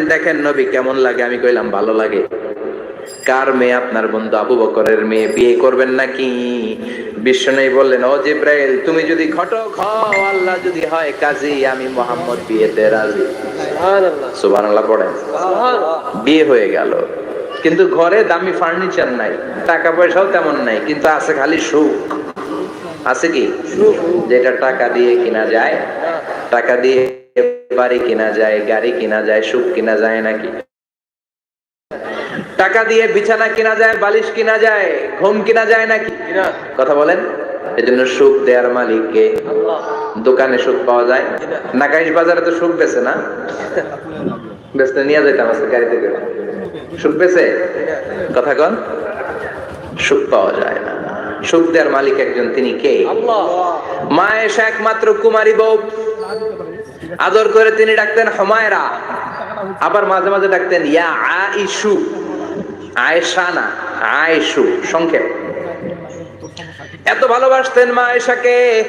দেখেন নবী কেমন লাগে? আমি কইলাম ভালো লাগে। কার মেয়ে আপনার বন্ধু? আবু বকরের মেয়ে। বিয়ে করবেন নাকি? বিশ্বনবী বললেন ও জিব্রাইল তুমি যদি ঘটক হও আল্লাহ যদি হয় কাজী আমি মোহাম্মদ বিয়েতে রাজি। সুবহানাল্লাহ। পড়েন। বিয়ে হয়ে গেল। কিন্তু ঘরে দামি ফার্নিচার নাই টাকা পয়সাও তেমন নাই কিন্তু আছে খালি সুখ। আছে কি? যেটা টাকা দিয়ে কিনা যায় টাকা দিয়ে বাড়ি কিনা যায় গাড়ি কিনা যায় সুখ কিনা যায় নাকি? টাকা দিয়ে বিছানা কিনা যায় বালিশ কিনা যায় ঘুম কিনা যায় নাকি? কথা বলেন। এজন্য সুখ দেয়ার মালিককে দোকানে সুখ পাওয়া যায়? নাকাইশ বাজারে তো সুখ বেছে না? বেচতে নিয়ে যেতাম আজকে গাড়িতে করে। সুখ বেছে? কথা কন। সুখ পাওয়া যায় না। সুখ দেওয়ার মালিক একজন তিনি কে? মা এসে একমাত্র কুমারী বউ। আদর করে তিনি ডাকতেন হমায়রা। আবার মাঝে মাঝে ডাকতেন, ইয়া আইসু আয়েশা। না আয়েশু, সংক্ষেপ। এত ভালোবাসতেন মা আয়েশাকে।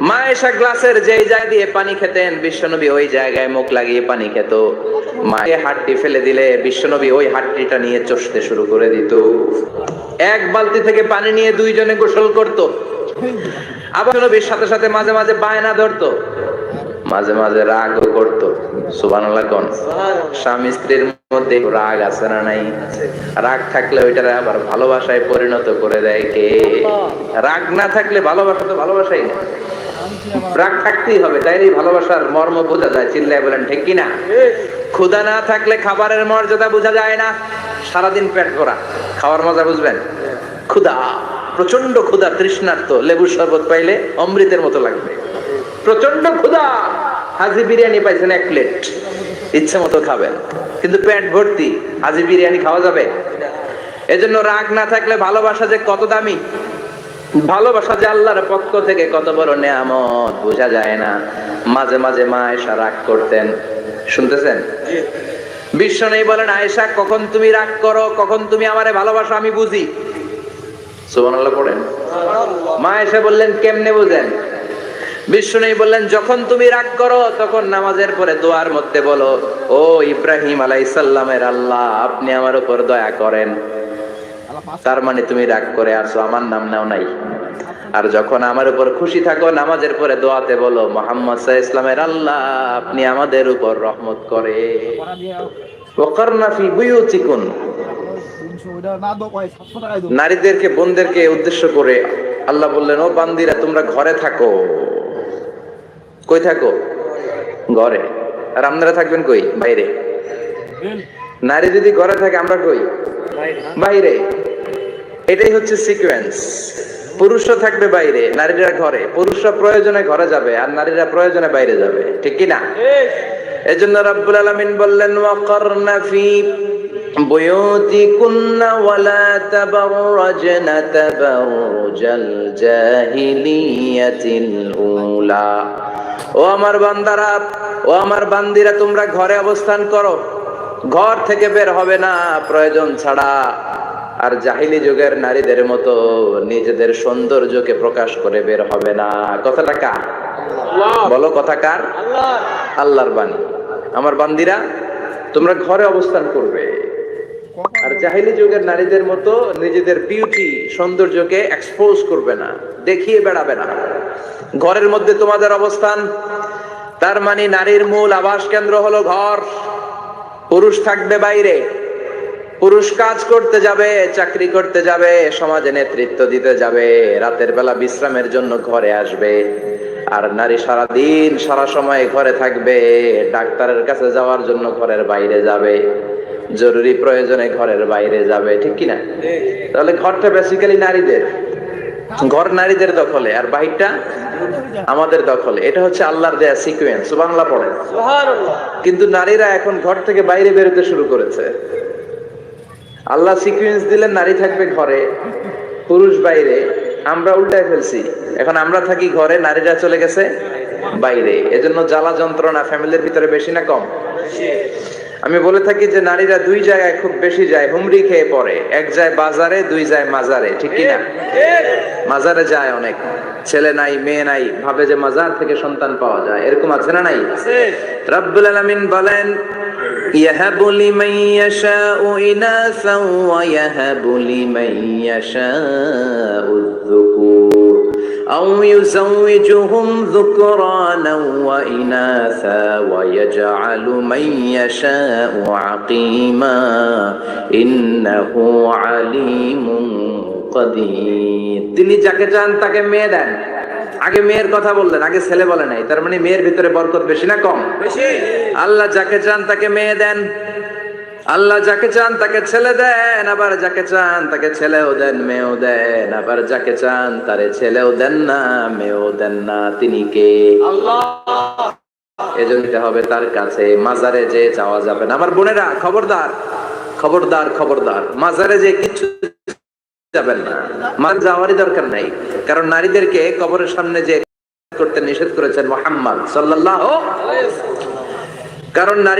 মা আয়েশা গ্লাসের যেই জায়গা দিয়ে পানি খেতেন, বিশ্বনবী ওই জায়গায় মুখ লাগিয়ে পানি খেত। মায়ে হাটটি ফেলে দিলে বিশ্বনবী ওই হাটটিটা নিয়ে চষতে শুরু করে দিত। এক বালতি থেকে পানি নিয়ে দুইজনে গোসল করত। আবার নবীর সাথে সাথে মাঝে মাঝে বায়না ধরতো। মাঝে মাঝে রাগও করতো। কোন? স্বামী স্ত্রীর মধ্যে রাগ আছে না নাই? রাগ থাকলে ওইটারে আবার ভালোবাসায় পরিণত করে দেয় কে? রাগ না থাকলে ভালোবাসা তো ভালোবাসাই না। রাগ থাকতেই হবে তাইলে ভালোবাসার মর্ম বোঝা যায় চিল্লায় বলেন ঠিক কিনা? ক্ষুধা না থাকলে খাবারের মর্যাদা বোঝা যায় না। সারাদিন পেট ভরা খাওয়ার মজা বুঝবেন? ক্ষুধা প্রচণ্ড তৃষ্ণার্ত লেবুর শরবত পাইলে অমৃতের মতো লাগবে। প্রচণ্ড ক্ষুধা। হাজি বিরিয়ানি পাইছেন এক প্লেট ইচ্ছে মতো খাবেন। কিন্তু পেট ভর্তি হাজি বিরিয়ানি খাওয়া যাবে? এজন্য রাগ না থাকলে ভালোবাসা যে কত দামি? ভালোবাসা যে আল্লাহর পক্ষ থেকে কত বড় নেয়ামত বোঝা যায় না। মাঝে মাঝে মা এসা রাগ করতেন। শুনতেছেন? বিশ্ব নেই বলেন আয়েশা কখন তুমি রাগ করো? কখন তুমি আমারে ভালোবাসো? আমি বুঝি। সুবহানাল্লাহ পড়েন। মা এসে বললেন কেমনে বুঝেন? বিশ্ব নেই বললেন, যখন তুমি রাগ করো, তখন নামাজের পরে দোয়ার মধ্যে বলো, ও ইব্রাহিম আলাইসাল্লামের আল্লাহ, আপনি আমার উপর দয়া করেন। তার মানে তুমি রাগ করে আসো, আমার নাম নাও নাই। আর যখন আমার উপর খুশি থাকো, নামাজের পরে দোয়াতে বলো, মোহাম্মদ ইসলামের আল্লাহ, আপনি আমাদের উপর রহমত করে নারীদেরকে, বোনদেরকে উদ্দেশ্য করে আল্লাহ বললেন, ও বান্দিরা, তোমরা ঘরে থাকো। কই থাকো ঘরে আর আপনারা থাকবেন কই বাইরে নারী যদি ঘরে থাকে আমরা কই বাইরে এটাই হচ্ছে সিকোয়েন্স পুরুষরা থাকবে বাইরে নারীরা ঘরে পুরুষরা প্রয়োজনে ঘরে যাবে আর নারীরা প্রয়োজনে বাইরে যাবে ঠিক কি না এজন্য রাব্বুল আলামিন বললেন ওয়াকারনা ফি بيوتكن ولا تبرجن تبرج الجاهلية الأولى ও আমার বান্দারা ও আমার বান্দিরা তোমরা ঘরে অবস্থান করো। ঘর থেকে বের হবে না প্রয়োজন ছাড়া। আর জাহিলি যুগের নারীদের মতো নিজেদের সৌন্দর্যকে প্রকাশ করে বের হবে না। কথাটা কার? বলো কথা কার? আল্লাহর বাণী। আমার বান্দিরা তোমরা ঘরে অবস্থান করবে। আর জাহিলি যুগের নারীদের মতো নিজেদের বিউটি সৌন্দর্যকে এক্সপোজ করবে না দেখিয়ে বেড়াবে না। ঘরের মধ্যে তোমাদের অবস্থান। তার মানে নারীর মূল আবাস কেন্দ্র হলো ঘর। পুরুষ থাকবে বাইরে। পুরুষ কাজ করতে যাবে চাকরি করতে যাবে সমাজে নেতৃত্ব দিতে যাবে রাতের বেলা বিশ্রামের জন্য ঘরে আসবে। আর নারী সারা দিন সারা সময় ঘরে থাকবে ডাক্তারের কাছে যাওয়ার জন্য ঘরের বাইরে যাবে জরুরি প্রয়োজনে ঘরের বাইরে যাবে ঠিক কিনা? তাহলে ঘরটা বেসিক্যালি নারীদের। ঘর নারীদের দখলে আর বাহিরটা আমাদের দখলে। এটা হচ্ছে আল্লাহর দেয়া সিকুয়েন্স বাংলা পড়ে। কিন্তু নারীরা এখন ঘর থেকে বাইরে বেরোতে শুরু করেছে। আল্লাহ সিকুয়েন্স দিলেন নারী থাকবে ঘরে পুরুষ বাইরে। আমরা উল্টায় ফেলছি। এখন আমরা থাকি ঘরে নারীরা চলে গেছে বাইরে। এজন্য জ্বালা যন্ত্রণা ফ্যামিলির ভিতরে বেশি না কম? আমি বলে থাকি যে নারীরা দুই জায়গায় খুব বেশি যায় হুমরি খেয়ে পড়ে এক যায় বাজারে দুই যায় মাজারে ঠিক কিনা মাজারে যায় অনেক ছেলে নাই মেয়ে নাই ভাবে যে মাজার থেকে সন্তান পাওয়া যায় এরকম আছে না নাই রব্বুল আলামিন বলেন يهب لمن يشاء إناثا ويهب لمن يشاء الذكور أو يزوجهم ذكرانا وإناثا ويجعل من يشاء عقيما إنه عليم قدير তিনি যাকে চান তাকে মেয়ে দেন আগে মেয়ের কথা বললেন আগে ছেলে বলে নাই তার মানে মেয়ের ভিতরে বরকত বেশি না কম বেশি আল্লাহ যাকে চান তাকে মেয়ে দেন আল্লাহ যাকে চান তাকে ছেলে দেন আবার যাকে চান তাকে ছেলেও দেন মেয়েও দেন আবার যাকে চান তারে ছেলেও দেন না মেয়েও দেন না। তিনি কে? এজন্য হবে তার কাছে। মাজারে যে যাওয়া যাবে না। আমার বোনেরা খবরদার খবরদার খবরদার। মাজারে যে কিছু যাবেন না। মার যাওয়ারই দরকার নাই। কারণ নারীদেরকে কবরের সামনে যে করতে নিষেধ করেছেন মোহাম্মদ সাল্লাল্লাহু কারণ নারী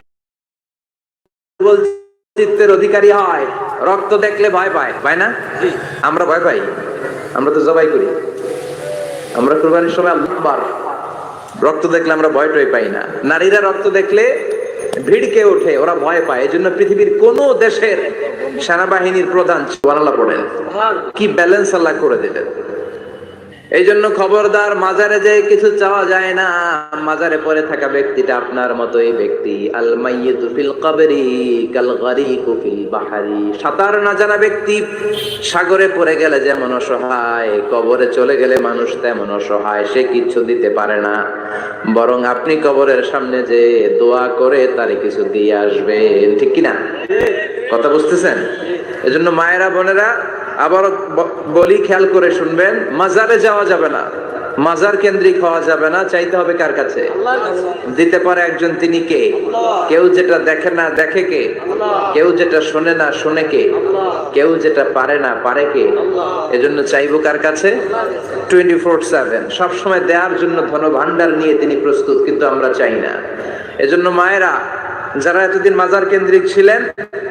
চিত্তের অধিকারী হয়। রক্ত দেখলে ভয় পায় পায় না? আমরা ভয় পাই। আমরা তো জবাই করি। আমরা কোরবানির সময় আল্লাহবার রক্ত দেখলে আমরা ভয় টয় পাই না। নারীরা রক্ত দেখলে ভিড়কে ওঠে ওরা ভয় পায়। এজন্য পৃথিবীর কোন দেশের সেনাবাহিনীর প্রধান পড়েন। কি ব্যালেন্স আল্লাহ করে দিলেন। এই জন্য খবরদার মাজারে যে কিছু চাওয়া যায় না। মাজারে পড়ে থাকা ব্যক্তিটা আপনার মতোই ব্যক্তি। আল মাইয়িতু ফিল কবরি কাল ফিল বাহারি। সাঁতার না জানা ব্যক্তি, সাগরে পড়ে গেলে যেমন অসহায়, কবরে চলে গেলে মানুষ তেমন অসহায়, সে কিছু দিতে পারে না। বরং আপনি কবরের সামনে যে দোয়া করে তারে কিছু দিয়ে আসবেন। ঠিক কিনা? কথা বুঝতেছেন? এজন্য মায়েরা, বোনেরা আবার বলি, খেয়াল করে শুনবেন, মাজারে যাওয়া যাবে না। মাজার কেন্দ্রিক হওয়া যাবে না, চাইতে হবে কার কাছে? দিতে পারে একজন তিনি কে? কেউ যেটা দেখে না, দেখে কে? কেউ যেটা শোনে না, শোনে কে? কেউ যেটা পারে না, পারে কে? এজন্য চাইব কার কাছে? টোয়েন্টি ফোর সেভেন সবসময় দেওয়ার জন্য ধন ভান্ডার নিয়ে তিনি প্রস্তুত, কিন্তু আমরা চাই না। এজন্য মায়েরা যারা এতদিন মাজার কেন্দ্রিক ছিলেন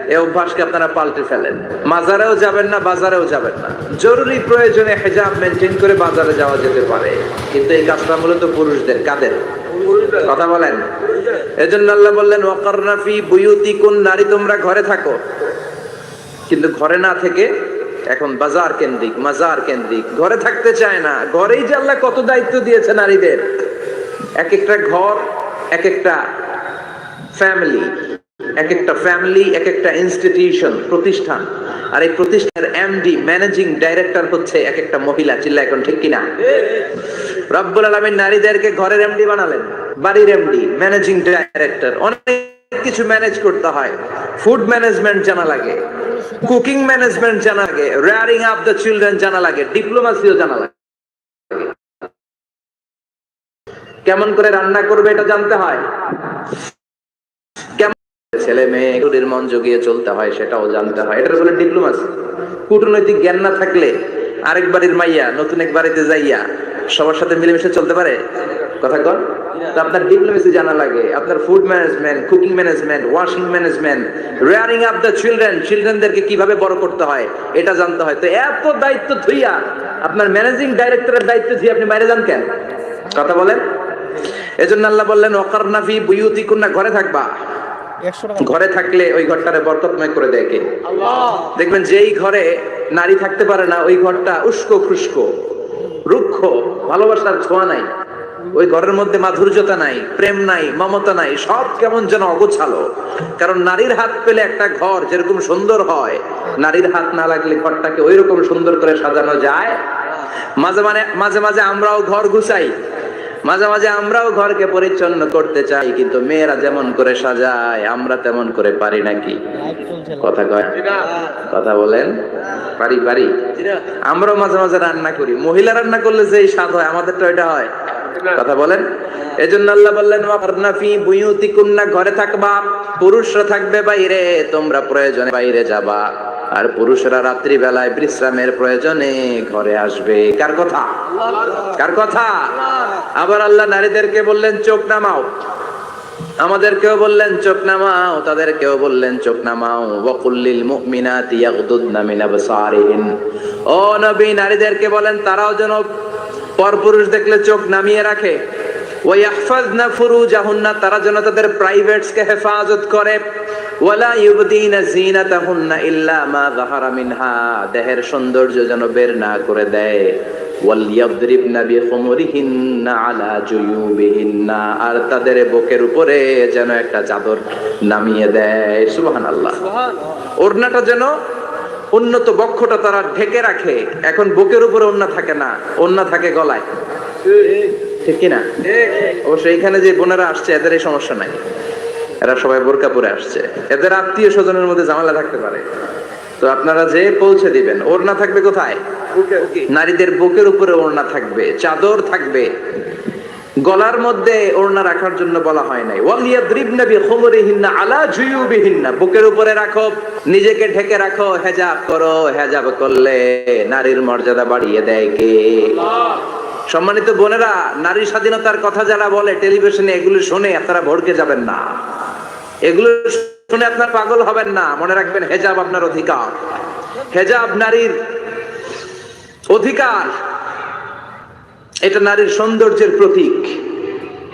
এই অভ্যাসকে আপনারা পাল্টে ফেলেন। মাজারেও যাবেন না, বাজারেও যাবেন না। জরুরি প্রয়োজনে হেজাব মেনটেন করে বাজারে যাওয়া যেতে পারে। কিন্তু এই কাজটা মূলত পুরুষদের, কাদের? কথা বলেন। এজন্য আল্লাহ বললেন, ওয়াকারনা ফি বুয়ুতিকুন নারী, তোমরা ঘরে থাকো। কিন্তু ঘরে না থেকে এখন বাজার কেন্দ্রিক, মাজার কেন্দ্রিক। ঘরে থাকতে চায় না। ঘরেই যে আল্লাহ কত দায়িত্ব দিয়েছে নারীদের। এক একটা ঘর, এক একটা ফ্যামিলি এক একটা ফ্যামিলি এক একটা ইনস্টিটিউশন প্রতিষ্ঠান। আর এই প্রতিষ্ঠানের এমডি ম্যানেজিং ডাইরেক্টর হচ্ছে এক একটা মহিলা চিল্লা এখন ঠিক কিনা? রব্বুল আলমীর নারীদেরকে ঘরের এমডি বানালেন, বাড়ির এমডি ম্যানেজিং ডাইরেক্টর অনেক কিছু ম্যানেজ করতে হয়। ফুড ম্যানেজমেন্ট জানা লাগে কুকিং ম্যানেজমেন্ট জানা লাগে রেয়ারিং আপ দ্য চিলড্রেন জানা লাগে ডিপ্লোমাসিও জানা লাগে। কেমন করে রান্না করবে এটা জানতে হয়? ছেলে মেয়ে এগুলির মন জগিয়ে চলতে হয়, সেটাও জানতে হয়। এটার বলে ডিপ্লোমাসি কূটনৈতিক জ্ঞান না থাকলে আরেক বাড়ির মাইয়া, নতুন এক বাড়িতে যাইয়া সবার সাথে মিলেমিশে চলতে পারে? কথা তো আপনার ডিপ্লোমেসি জানা লাগে। আপনার food management cooking management washing management rearing up the children চিলড্রেনদেরকে কীভাবে বড় করতে হয়, এটা জানতে হয়। তো এত দায়িত্ব থুইয়া আপনার ম্যানেজিং ডাইরেক্টরের দায়িত্ব দিয়ে আপনি বাইরে যান কেন? কথা বলেন। এজন্য আল্লাহ বললেন ওকারনাফি বুয়ুতি কুন্না ঘরে থাকবা। ঘরে থাকলে ওই ঘরটারে বরকতময় করে দেয় কে? দেখবেন যেই ঘরে নারী থাকতে পারে না ওই ঘরটা উস্কো খুস্কো রুক্ষ ভালোবাসার ছোঁয়া নাই। ওই ঘরের মধ্যে মাধুর্যতা নাই প্রেম নাই মমতা নাই সব কেমন যেন অগোছালো। কারণ নারীর হাত পেলে একটা ঘর যেরকম সুন্দর হয় নারীর হাত না লাগলে ঘরটাকে ওই রকম সুন্দর করে সাজানো যায়। মাঝে মানে মাঝে মাঝে আমরাও ঘর গুছাই মাঝে মাঝে আমরাও ঘরকে পরিচ্ছন্ন করতে চাই, কিন্তু মেয়েরা যেমন করে সাজায়, আমরা তেমন করে পারি নাকি? কথা কথা বলেন। পারি পারি। আমরাও মাঝে মাঝে রান্না করি। মহিলা রান্না করলে যেই স্বাদ হয় আমাদের তো এটা হয়। কথা বলেন? এজন্য আল্লাহ বললেন ওয়াফি বুয়ুতি কুন্না ঘরে থাকবা, পুরুষরা থাকবে বাইরে, তোমরা প্রয়োজনে বাইরে যাবা। আর পুরুষরা রাত্রি বেলায় বিশ্রামের প্রয়োজনে ঘরে আসবে। কার কথা? কার কথা? আবার আল্লাহ নারীদেরকে বললেন, চোখ নামাও। আমাদের কেউ বললেন, চোখ নামাও। তাদের কেউ বললেন, চোখ নামাও। ওয়াকুল্লিল মুমিনাতি ইয়াগদুদনা মিন আবসারিহিন। ও নবী, নারীদেরকে বলেন, তারাও যেন পরপুরুষ দেখলে চোখ নামিয়ে রাখে। ওয়া ইয়াহফাজনা ফুরুজাহুন্না, তারা যেন তাদের প্রাইভেটস কে হেফাজত করে। ওয়ালা ইউবদিনা জিনাতাহুন্না ইল্লা মা যাহারা মিনহা দেহের সৌন্দর্য যেন বের না করে দেয়। ওয়ালিয়াদরিবনা বিখুমুরিহিন্না আলা জুয়ুবিহিন্না আর তাদের বুকের উপরে যেন একটা চাদর নামিয়ে দেয়। সুবহানাল্লাহ। ওড়নাটা যেন উন্নত বক্ষটা তারা ঢেকে রাখে। এখন বুকের উপরে ওড়না থাকে না ওড়না থাকে গলায়। ঠিক। কি না অবশ্য এইখানে যে বোনেরা আসছে এদের এই সমস্যা নাই। এরা সবাই বোরকা পরে আসছে। এদের আত্মীয় স্বজনের মধ্যে ঝামেলা থাকতে পারে। তো আপনারা যে পৌঁছে দিবেন ওড়না থাকবে কোথায়? নারীদের বুকের উপরে ওড়না থাকবে চাদর থাকবে। গলার মধ্যে ওড়না রাখার জন্য বলা হয় নাই। ওয়ালিয়াদ্রিবনা বিখুমুরিহিন্না আলা জুয়ুবিহিন্না। বুকের উপরে রাখো নিজেকে ঢেকে রাখো হেজাব করো হেজাব করলে নারীর মর্যাদা বাড়িয়ে দেয় কে? সম্মানিত বোনেরা নারী স্বাধীনতার কথা যারা বলে টেলিভিশনে এগুলো শুনে আপনারা ভড়কে যাবেন না। এগুলো শুনে আপনার পাগল হবেন না। মনে রাখবেন হেজাব আপনার অধিকার। হেজাব নারীর অধিকার। এটা নারীর সৌন্দর্যের প্রতীক।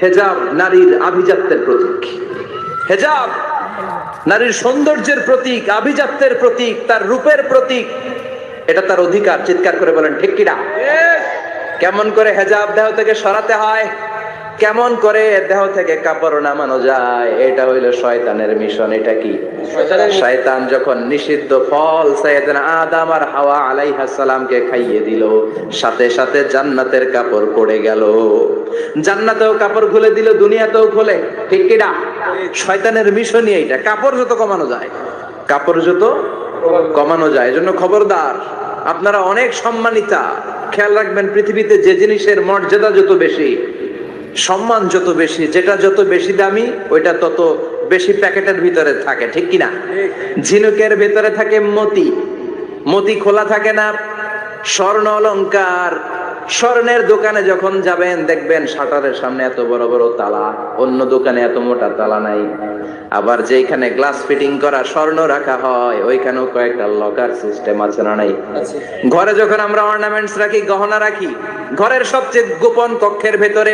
হেজাব নারীর আভিজাত্যের প্রতীক। হেজাব নারীর সৌন্দর্যের প্রতীক আভিজাত্যের প্রতীক তার রূপের প্রতীক এটা তার অধিকার। চিৎকার করে বলেন ঠিক কিনা? কেমন করে হেজাব দেহ থেকে সরাতে হয়? কেমন করে দেহ থেকে কাপড় নামানো যায়? এটা হইল শয়তানের মিশন এটা কি? শয়তান যখন নিষিদ্ধ ফল সাইয়েদনা আদম আর হাওয়া আলাইহিস সালামকে খাইয়ে দিল সাথে সাথে জান্নাতের কাপড় পড়ে গেল। জান্নাতেও কাপড় খুলে দিল দুনিয়াতেও খুলে। ঠিক কিনা শয়তানের মিশনই এটা কাপড় যত কমানো যায় কাপড় যত কমানো যায়। এজন্য খবরদার আপনারা অনেক সম্মানিতা। খেয়াল রাখবেন পৃথিবীতে যে জিনিসের মর্যাদা যত বেশি সম্মান যত বেশি যেটা যত বেশি দামি ওইটা তত বেশি প্যাকেটের ভিতরে থাকে ঠিক কিনা? ঝিনুকের ভিতরে থাকে মতি মতি খোলা থাকে না স্বর্ণ অলঙ্কার। স্বর্ণের দোকানে যখন যাবেন দেখবেন শাটারের সামনে এত বড় বড় তালা অন্য দোকানে এত মোটা তালা নাই। আবার যেখানে গ্লাস ফিটিং করা স্বর্ণ রাখা হয় ওইখানেও কয়েকটা লকার সিস্টেম আছে না নাই? ঘরে যখন আমরা অর্নামেন্টস রাখি গহনা রাখি ঘরের সবচেয়ে গোপন কক্ষের ভেতরে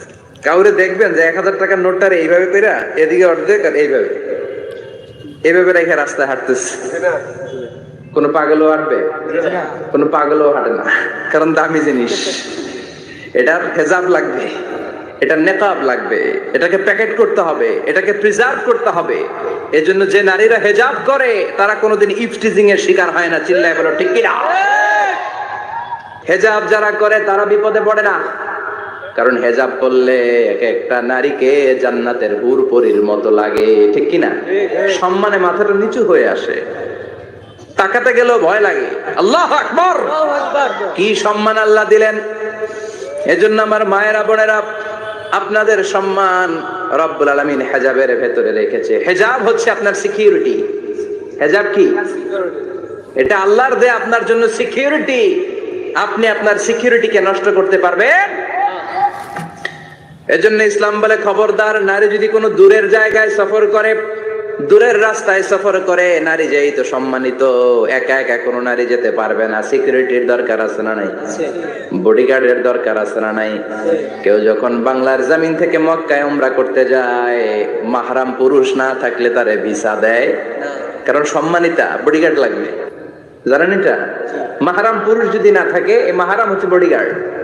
কাউরে দেখবেন যে এক হাজার টাকার নোটটার এইভাবে কইরা এদিকে অর্ধেক আর এইভাবে। এইভাবে রেখে রাস্তায় হাঁটতেছে। কোন পাগলও হাঁটবে কোন পাগলও হাঁটে না। কারণ দামি জিনিস। এটার হেজাব লাগবে এটা নেকাব লাগবে এটাকে প্যাকেট করতে হবে এটাকে প্রিজার্ভ করতে হবে। এজন্য যে নারীরা হেজাব করে তারা কোনোদিন ইফটিজিং এর শিকার হয় না। চিল্লায় বলো ঠিক কিনা? হেজাব যারা করে তারা বিপদে পড়ে না। কারণ হেজাব করলে এক একটা নারীকে জান্নাতের হুর পরির মতো লাগে, ঠিক কিনা? সম্মানে মাথাটা নিচু হয়ে আসে। তাকাতে গেলেও ভয় লাগে। আল্লাহ আকবর! কি সম্মান আল্লাহ দিলেন? এজন্য আমার মায়েরা, বোনেরা, আপনাদের সম্মান রব্বুল আলমিন হেজাবের ভেতরে রেখেছে। হেজাব হচ্ছে আপনার সিকিউরিটি হেজাব কি? এটা আল্লাহর দে আপনার জন্য সিকিউরিটি আপনি আপনার সিকিউরিটিকে নষ্ট করতে পারবেন। এজন্য ইসলাম বলে খবরদার নারী যদি কোনো দূরের জায়গায় সফর করে দূরের রাস্তায় সফর করে নারী যেই তো সম্মানিত একা একা কোনো নারী যেতে পারবে না। সিকিউরিটির দরকার আছে না নাই? বডিগার্ডের দরকার আছে না নাই? কেউ যখন বাংলার জমিন থেকে মক্কায় উমরা করতে যায় মাহারাম পুরুষ না থাকলে তারে ভিসা দেয়। কারণ সম্মানিতা বডিগার্ড লাগবে। জানেন এটা? মাহারাম পুরুষ যদি না থাকে এই মাহারাম হচ্ছে বডিগার্ড।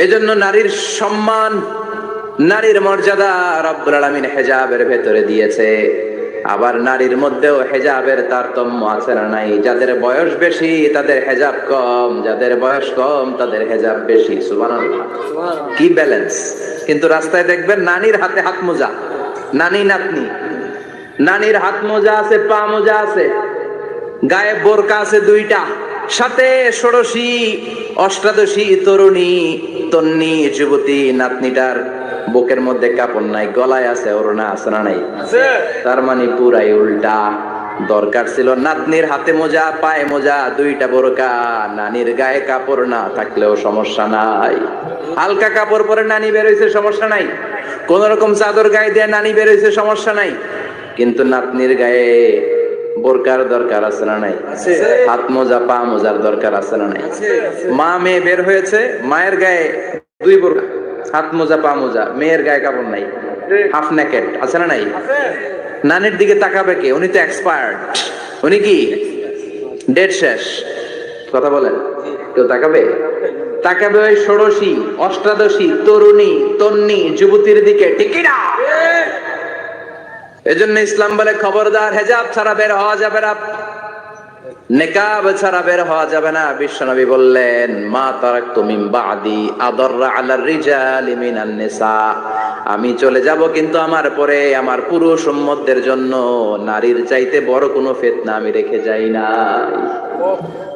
এজন্য নারীর সম্মান নারীর মর্যাদা রব্বুল আলামিন হেজাবের ভেতরে দিয়েছে। আবার নারীর মধ্যেও হেজাবের তারতম্য আছে না নাই? যাদের বয়স বেশি তাদের হেজাব কম। যাদের বয়স কম তাদের হেজাব বেশি। সুবহানাল্লাহ। কি ব্যালেন্স? কিন্তু রাস্তায় দেখবেন নানির হাতে হাত মোজা। নানি নাতনি। নানির হাত মোজা আছে পা মোজা আছে। গায়ে বোরকা আছে দুইটা। সাথে ষোড়শী অষ্টাদশী তরুণী তন্নি যুবতী নাতনিটার বুকের মধ্যে কাপড় নাই গলায় আছে আছে না নাই। তার মানে পুরাই উল্টা। দরকার ছিল নাতনির হাতে মোজা পায়ে মোজা দুইটা বোরকা নানির গায়ে কাপড় না থাকলেও সমস্যা নাই। হালকা কাপড় পরে নানি বেরোইছে সমস্যা নাই। কোন রকম চাদর গায়ে দিয়ে নানি বেরোইছে সমস্যা নাই। কিন্তু নাতনির গায়ে বোরকার দরকার আছে না নাই? হাত মোজা পা মোজার দরকার আছে না নাই? মা মেয়ে বের হয়েছে মায়ের গায়ে দুই বোরকা হাত মোজা পা মোজা মেয়ের গায়ে কাপড় নাই হাফ নেকেট আছে না নাই? নানির দিকে তাকাবে কে? উনি তো এক্সপার্ট উনি কি? ডেট শেষ। কথা বলেন। কেউ তাকাবে? তাকাবে ওই ষোড়শী অষ্টাদশী তরুণী তন্নি যুবতীর দিকে। টিকিরা এজন্য ইসলাম বলে খবরদার, হেজাব ছাড়া বের হওয়া যাবে না। নেকাব ছাড়া বের হওয়া যাবে না, বিশ্বনবী বললেন, মা তারাক তুমি বাদি আদররা আলার রিজালি নিসা। আমি চলে যাব কিন্তু আমার পরে, আমার পুরুষ উম্মতদের জন্য। নারীর চাইতে বড় কোনো ফেতনা আমি রেখে যাই না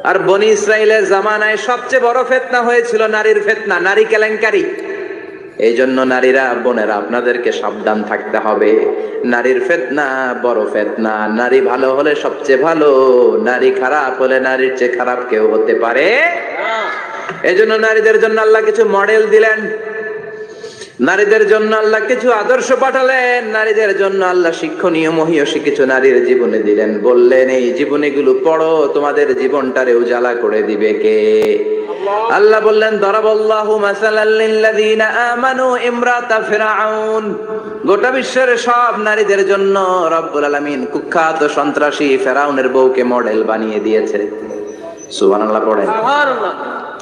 আর বনি ইসরায়েলের জামানায় সবচেয়ে বড় ফেতনা হয়েছিল নারীর ফেতনা, নারী কেলেঙ্কারি। এই জন্য নারীরা, বোনেরা, আপনাদেরকে সাবধান থাকতে হবে। নারীর ফেতনা বড় ফেতনা। নারী ভালো হলে সবচেয়ে ভালো। নারী খারাপ হলে নারীর চেয়ে খারাপ কেউ হতে পারে এই জন্য নারীদের জন্য আল্লাহ কিছু মডেল দিলেন। নারীদের জন্য আল্লাহ কিছু আদর্শ পাঠালেন। নারীদের জন্য আল্লাহ শিক্ষণীয়, মহিয়সী কিছু নারীর জীবনে দিলেন। বললেন, এই জীবনীগুলো পড়ো, তোমাদের জীবনটারে উজালা করে দিবে কে? আল্লাহ বললেন, দরাবল্লাহু মাসালাল লিল্লাযিনা আমানু ইমরাতা ফিরআউন। গোটা বিশ্বের সব নারীদের জন্য রব্বুল আলামিন কুখ্যাত সন্ত্রাসী ফেরাউনের বউকে মডেল বানিয়ে দিয়েছে। সুবহানাল্লাহ, পড়েন।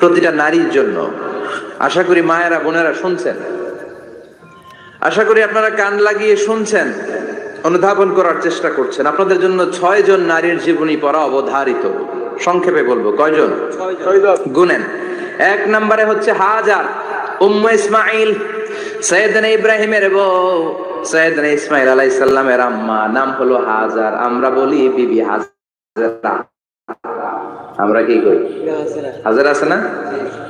প্রতিটা নারীর জন্য। আশা করি মায়েরা, বোনেরা শুনছেন। আশা করি আপনারা কান লাগিয়ে শুনছেন, অনুধাবন করার চেষ্টা করছেন। আপনাদের জন্য ছয় জন নারীর জীবনী পড়া অবধারিত। সংক্ষেপে বলব, কয়জন? গুনেন। এক নম্বরে হচ্ছে হাজার, উম্ম ইসমাইল সৈয়দনা ইব্রাহিমের বউ। সৈয়দনা ইসমাইল আলাইহিস সালামের আম্মা। নাম হলো হাজার। আমরা বলি বিবি হাজারা। আমরা কি করি? হাজার আছে। না?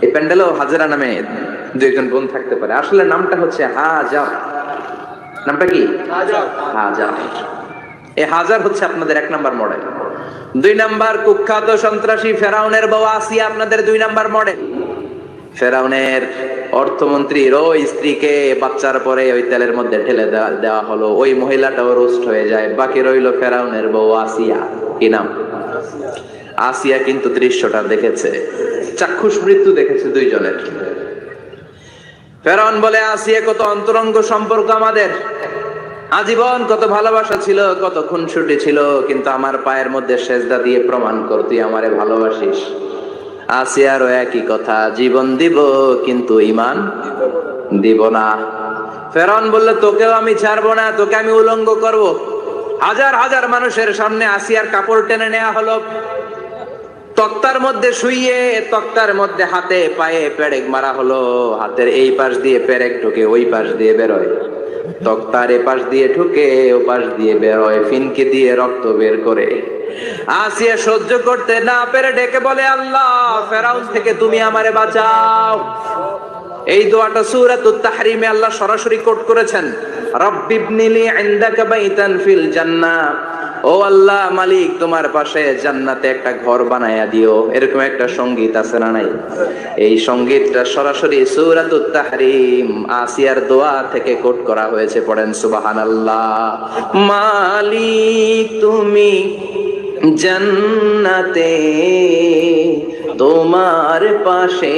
এই প্যান্ডেলও হাজারা নামে দুইজন বোন থাকতে পারে। আসলে নামটা হচ্ছে হাজার। নামটা কি? হাজার। এই হাজার হচ্ছে আপনাদের এক নাম্বার মডেল। দুই নাম্বার কুখ্যাত সন্ত্রাসী ফেরাউনের বউ আসিয়া আপনাদের দুই নাম্বার মডেল। ফেরাউনের অর্থমন্ত্রীর ওই স্ত্রীকে বাচ্চার পরে ওই তেলের মধ্যে দেওয়া- দেওয়া হলো। ওই মহিলাটাও রোস্ট হয়ে যায়। বাকি রইল ফেরাউনের বউ আসিয়া। কি নাম? আসিয়া কিন্তু দৃশ্যটা দেখেছে। চাক্ষুষ মৃত্যু দেখেছে দুইজনের। ফেরন বলে, আসিয়া কত অন্তরঙ্গ সম্পর্ক আমাদের। আজীবন কত ভালোবাসা ছিল, কত খুনসুটি ছিল, কিন্তু আমার পায়ের মধ্যে সেজদা দিয়ে প্রমাণ কর, তুই আমারে ভালোবাসিস। আসিয়ারও একই কথা, জীবন দিব, কিন্তু ইমান দিব না। ফেরন বললে, তোকেও আমি ছাড়বো না, তোকে আমি উলঙ্গ করব। হাজার হাজার মানুষের সামনে আসিয়ার কাপড় টেনে নেওয়া হলো। তক্তার মধ্যে শুইয়ে, তক্তার মধ্যে হাতে পায়ে পেরেক মারা হলো। হাতের এই পাশ দিয়ে পেরেক ঢুকে ওই পাশ দিয়ে বেরোয়। তক্তার এ পাশ দিয়ে ঢুকে, ও পাশ দিয়ে বেরোয় ফিনকে দিয়ে রক্ত বের করে। আসিয়া সহ্য করতে না পেরে ডেকে বলে, আল্লাহ, ফেরাউন থেকে তুমি আমারে বাঁচাও। এই দোয়াটা সূরাতুত তাহরিমে আল্লাহ সরাসরি কোট করেছেন। রব্বিবনিলি ইনদাকা বাইতান ফিল জান্নাহ। ও আল্লাহ মালিক, তোমার পাশে জান্নাতে একটা ঘর বানায়া দিও। এরকম একটা সংগীত আছে না নাই? এই সঙ্গীতটা সরাসরি সূরাতুত তাহরিম, আসিয়ার দোয়া থেকে কোট করা হয়েছে, পড়েন সুবাহান আল্লাহ মালিক, তুমি জান্নাতে, তোমার পাশে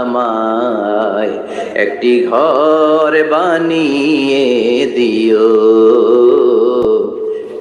আমায় একটি ঘর বানিয়ে দিও।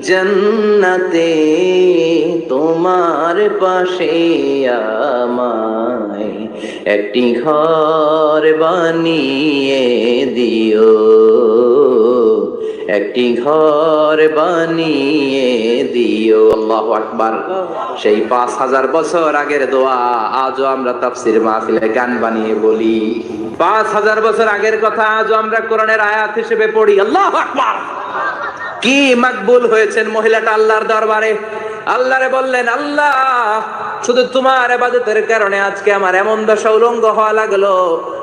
জন্নতে তোমার পাশে আমায় একটি ঘর বানিয়ে দিও। একটি ঘর বানিয়ে দিও। আল্লাহ আকবার। সেই পাঁচ হাজার বছর আগের দোয়া আজও আমরা তাফসির মাহফিলে গান বানিয়ে বলি। পাঁচ হাজার বছর আগের কথা আজও আমরা কোরআনের আয়াত হিসেবে পড়ি। আল্লাহ আকবার। কি মাকবুল হয়েছেন মহিলাটা আল্লাহর দরবারে? আল্লাহরে বললেন, আল্লাহ, শুধু তোমার এবাদতের কারণে আজকে আমার এমন দশা উলঙ্গ হওয়া লাগল।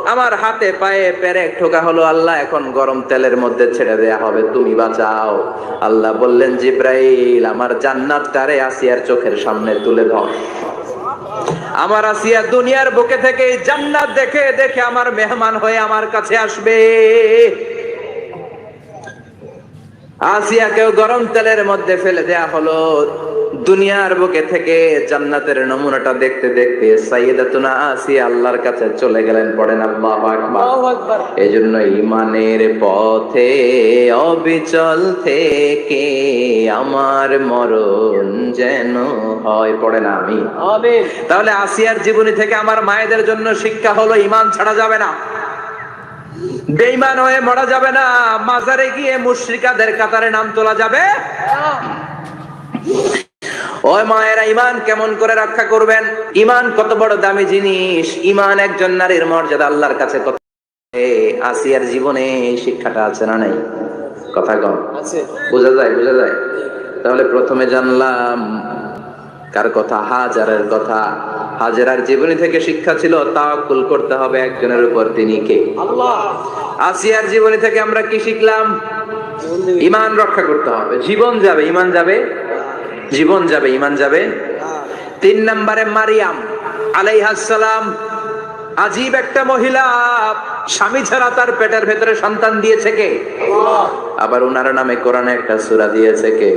আমার হাতে পায়ে পেরেক ঠোকা হলো। আল্লাহ, এখন গরম তেলের মধ্যে ছেড়ে দেয়া হবে। তুমি বাঁচাও। আল্লাহ বললেন, জিব্রাইল, আমার জান্নাত তারে আসিয়ার চোখের সামনে তুলে ধর। আমার আসিয়া দুনিয়ার বুকে থেকে জান্নাত দেখে দেখে আমার মেহমান হয়ে আমার কাছে আসবে। আসিয়াকেও গরম তেলের মধ্যে ফেলে দেয়া হলো। দুনিয়ার বুকে থেকে জান্নাতের নমুনাটা দেখতে দেখতে সাইয়েদাতুনা আসিয়া আল্লাহর কাছে চলে গেলেন পড়েন আল্লাহু আকবার। এজন্য ইমানের পথে অবিচল থেকে আমার মরণ যেন হয় পড়েন আমি তাহলে আসিয়ার জীবনী থেকে আমার মায়েদের জন্য শিক্ষা হলো ইমান ছাড়া যাবে না। বেইমান হয়ে মরা যাবে না। মাজারে গিয়ে মুশরিকাদের কাতারে নাম তোলা যাবে। ওই মায়েরা ইমান কেমন করে রক্ষা করবেন? ইমান কত বড় দামি জিনিস। ইমান একজন নারীর মর্যাদা আল্লাহর কাছে কত? আসিয়ার জীবনে শিক্ষাটা আছে না নাই? কথা কম। বোঝা যায় বোঝা যায়? তাহলে প্রথমে জানলাম কার কথা? হাজারের কথা। হাজারার জীবনী থেকে শিক্ষা ছিল তাওয়াক্কুল করতে হবে একজনের উপর তিনি কে? আসিয়ার জীবনী থেকে আমরা কি শিখলাম? ইমান রক্ষা করতে হবে। জীবন যাবে ইমান যাবে? জীবন যাবে ইমান যাবে? তিন নম্বরে মারিয়াম আলাইহাস সালাম আজীব একটা মহিলা। স্বামী ছাড়া তার পেটের ভেতরে সন্তান দিয়েছে কে? আবার উনার নামে কোরআনে একটা সূরা দিয়েছে কে?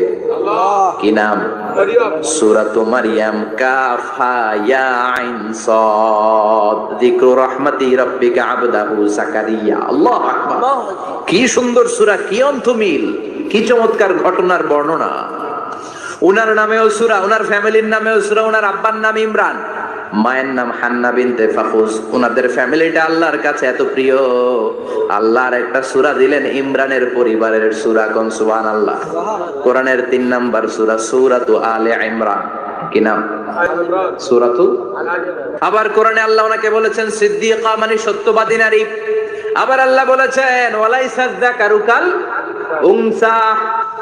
কি নাম? সূরাতু মারিয়াম কাফ হা ইয়া আইন সাদ। যিকরু রাহমাতি রাব্বিকা আবদাহু জাকারিয়া। আল্লাহু আকবার। কি সুন্দর সূরা কি অন্তমিল কি চমৎকার ঘটনার বর্ণনা। উনার নামেও সূরা উনার ফ্যামিলির নামেও সূরা উনার আব্বার নাম ইমরান। মায়ের নাম হান্না বিনতে ফাকুস উনাদের ফ্যামিলিটা আল্লাহর কাছে এত প্রিয়। আল্লাহর একটা সুরা দিলেন ইমরানের পরিবারের সূরা কোন সুবহানাল্লাহ। কোরআনের তিন নাম্বার সুরা, সূরাতু আলে ইমরান। কি নাম? সূরাতু? আবার কোরআনে আল্লাহ ওনাকে বলেছেন, সিদ্দিকা মানে সত্যবাদী নারী। আবার আল্লাহ বলেছেন, ওয়ালাইসা যাকারুকাল উনসা।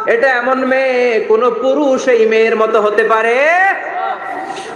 এটা এমন মেয়ে, কোন পুরুষ এই মেয়ের মতো হতে পারে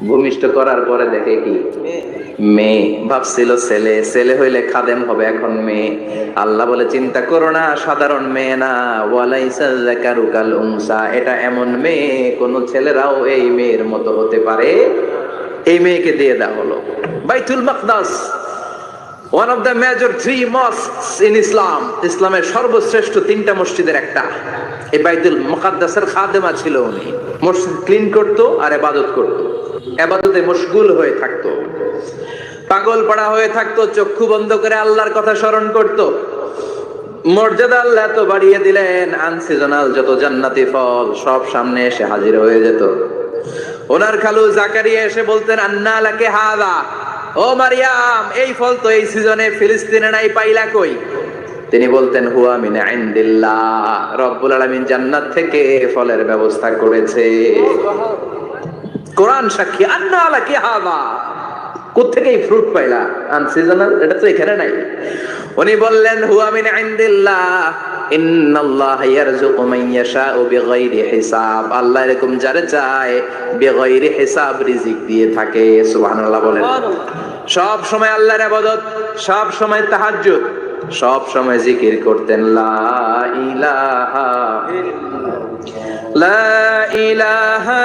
ভূমিষ্ঠ করার পরে দেখে কি? মেয়ে। ভাবছিল ছেলে। ছেলে হইলে খাদেম হবে এখন মেয়ে। আল্লাহ বলে, চিন্তা করো না, সাধারণ মেয়ে না। ওয়ালাইসা এটা এমন মেয়ে, কোন ছেলেরাও এই মেয়ের মতো হতে পারে। এই মেয়েকে দিয়ে দেওয়া হলো। বাইতুল মাকদাস। One of the major three mosques in Islam ইসলামের সর্বশ্রেষ্ঠ তিনটা মসজিদের একটা। এই বাইতুল মুকাদ্দাসের খাদেমা ছিল উনি। মসজিদ ক্লিন করতো আর এবাদত করতো। এবাদতে মশগুল হয়ে থাকতো। পাগল পড়া হয়ে থাকতো, চক্ষু বন্ধ করে আল্লাহর কথা স্মরণ করত। মর্যাদা আল্লাহ এত বাড়িয়ে দিলেন আনসিজনাল যত জান্নাতি ফল, সব সামনে এসে হাজির হয়ে যেত। ওনার খালু জাকারিয়া এসে বলতেন, আন্না লাকে হাদা। ও মারিয়াম এই ফল তো এই সিজনে ফিলিস্তিনে নাই পাইলা কই? তিনি বলতেন হুয়া মিন ইনদিল্লাহ রব্বুল আলামিন জান্নাত থেকে ফলের ব্যবস্থা করেছে। কোরআন সাক্ষী আন্না আলাকি হাদা। কোত্থেকে এই ফ্রুট পাইলা? আনসিজনাল এটা তো এখানে নাই। উনি বললেন হুয়া মিন ইনদিল্লাহ। ইন্নাল্লাহ ইয়ারযুকু মান ইয়াশাউ বিগাইরি হিসাব। আল্লাহ এরকম যারে চায় বিগাইরি হিসাব রিজিক দিয়ে থাকে। সুবহানাল্লাহ বলেন। সব সময় আল্লাহর ইবাদত সব সময় তাহাজ্জুদ সব সময় জিকির করতেন লা ইলাহা লা ইলাহা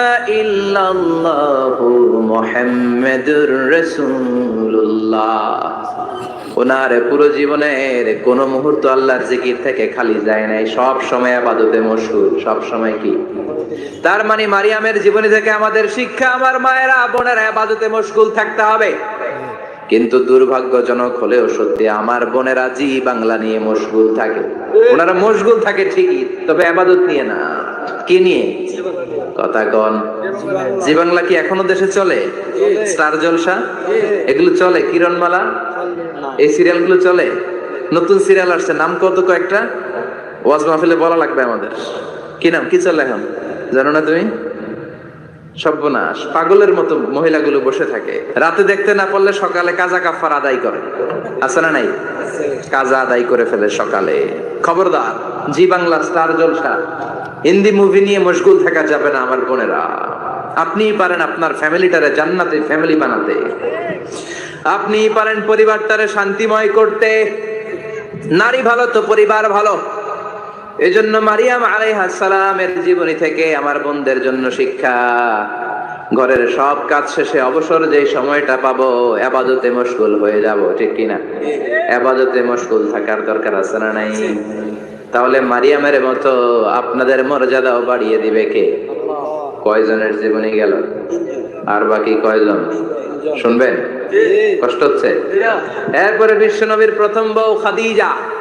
ওনার পুরো জীবনের কোন মুহূর্ত আল্লাহর জিকির থেকে খালি যায় নাই, সব সময় আবাদতে মশগুল সব সময় কি? তার মানে মারিয়ামের জীবনী থেকে আমাদের শিক্ষা, আমার মায়েরা, বোনেরা আবাদতে মশগুল থাকতে হবে। কিন্তু দুর্ভাগ্যজনক হলেও সত্যি আমার বোনেরা জি বাংলা নিয়ে মশগুল থাকে। ওনারা মশগুল থাকে ঠিকই, তবে আবাদত নিয়ে না। কি নিয়ে? কথা কন। জি বাংলা কি এখনও দেশে চলে? স্টার জলসা? এগুলো চলে? কিরণমালা? এই সিরিয়ালগুলো চলে? নতুন সিরিয়াল আসছে, নাম কত কয়েকটা? ওয়াজ মাহফিলে বলা লাগবে আমাদের। কি নাম? কি চলে এখন? জানো না তুমি? সর্বনাশ। পাগলের মতো মহিলাগুলো বসে থাকে। রাতে দেখতে না পারলে সকালে কাজা কাফার আদায় করে। আছে না নাই? কাজা আদায় করে ফেলে সকালে। খবরদার, Zee Bangla star Jalsha. Hindi movie নিয়ে মশগুল থাকা যাবে না আমার বোনেরা। আপনিই পারেন আপনার ফ্যামিলিটারে জান্নাতে ফ্যামিলি বানাতে। আপনিই পারেন পরিবারটারে শান্তিময় করতে। নারী ভালো তো পরিবার ভালো। এজন্য মারিয়াম আলাইহাসালামের জীবনী থেকে আমার বোনদের জন্য শিক্ষা। ঘরের সব কাজ শেষে অবসর যে সময়টা পাবো, আবাদতে মশগুল হয়ে যাব, ঠিক কিনা? আবাদতে মশগুল থাকার দরকার আছে না নাই? তাহলে মারিয়ামের মতো আপনাদের মর্যাদাও বাড়িয়ে দিবে কে? কয়জনের জীবনী গেল? আর বাকি কয়জন? শুনবেন? কষ্ট হচ্ছে? এরপরে বিশ্বনবীর প্রথম বউ খাদিজা।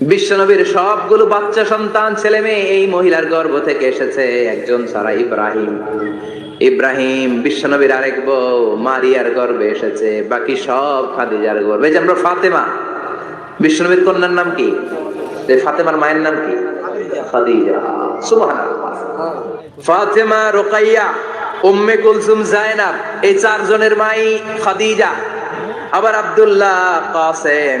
বিশ্বনবীর সবগুলো বাচ্চা সন্তান, ছেলে মেয়ে এই মহিলার গর্ভ থেকে এসেছে একজন সারা ইব্রাহিম। ইব্রাহিম বিশ্বনবীর আরেক বউ মারিয়ার গর্ভে এসেছে, বাকি সব খাদিজার গর্ভে। যে আমরা ফাতেমা, বিশ্বনবীর কন্যার নাম কি? যে ফাতেমার মায়ের নাম কি? ফাতেমা, রোকাইয়া, উম্মে কুলসুম, জায়নাব, এই চারজনের মাই খাদিজা। আবার আব্দুল্লাহ, কাসেম।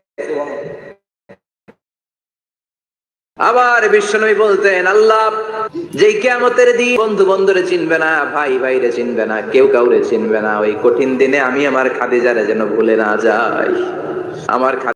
আবার বিশ্বনবী বলতেন, আল্লাহ যে কেমতের দিন বন্ধু বন্ধুরে চিনবে না, ভাই ভাইরে চিনবে না, কেউ কাউরে চিনবে না। ওই কঠিন দিনে আমি আমার খাদিজারে যেন ভুলে না যাই। আমার